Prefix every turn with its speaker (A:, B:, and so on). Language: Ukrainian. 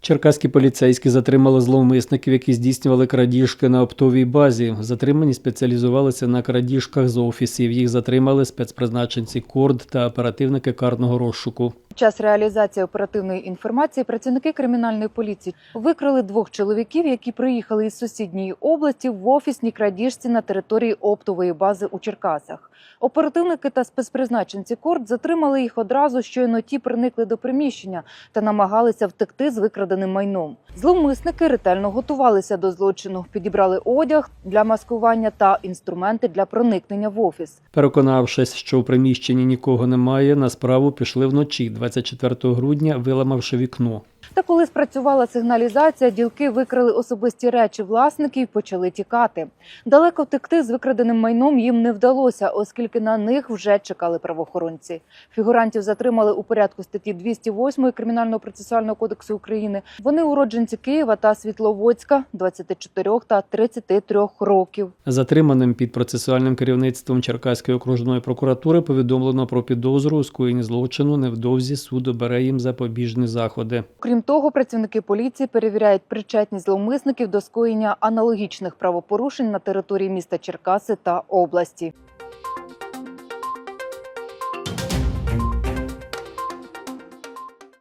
A: Черкаські поліцейські затримали зловмисників, які здійснювали крадіжки на оптовій базі. Затримані спеціалізувалися на крадіжках з офісів. Їх затримали спецпризначенці КОРД та оперативники карного розшуку.
B: Час реалізації оперативної інформації працівники кримінальної поліції викрили двох чоловіків, які приїхали із сусідньої області в офісній крадіжці на території оптової бази у Черкасах. Оперативники та спецпризначенці КОРД затримали їх одразу, щойно ті проникли до приміщення та намагалися втекти з викраденим майном. Зловмисники ретельно готувалися до злочину, підібрали одяг для маскування та інструменти для проникнення в офіс.
A: Переконавшись, що у приміщенні нікого немає, на справу пішли вночі, 24 грудня, виламавши вікно.
B: Та коли спрацювала сигналізація, ділки викрили особисті речі власників і почали тікати. Далеко втекти з викраденим майном їм не вдалося, оскільки на них вже чекали правоохоронці. Фігурантів затримали у порядку статті 208 Кримінального процесуального кодексу України. Вони уродженці Києва та Світловодська, 24 та 33 років.
A: Затриманим під процесуальним керівництвом Черкаської окружної прокуратури повідомлено про підозру у скоєнні злочину. Невдовзі суд обере їм запобіжні заходи.
B: Крім того, працівники поліції перевіряють причетність зловмисників до скоєння аналогічних правопорушень на території міста Черкаси та області.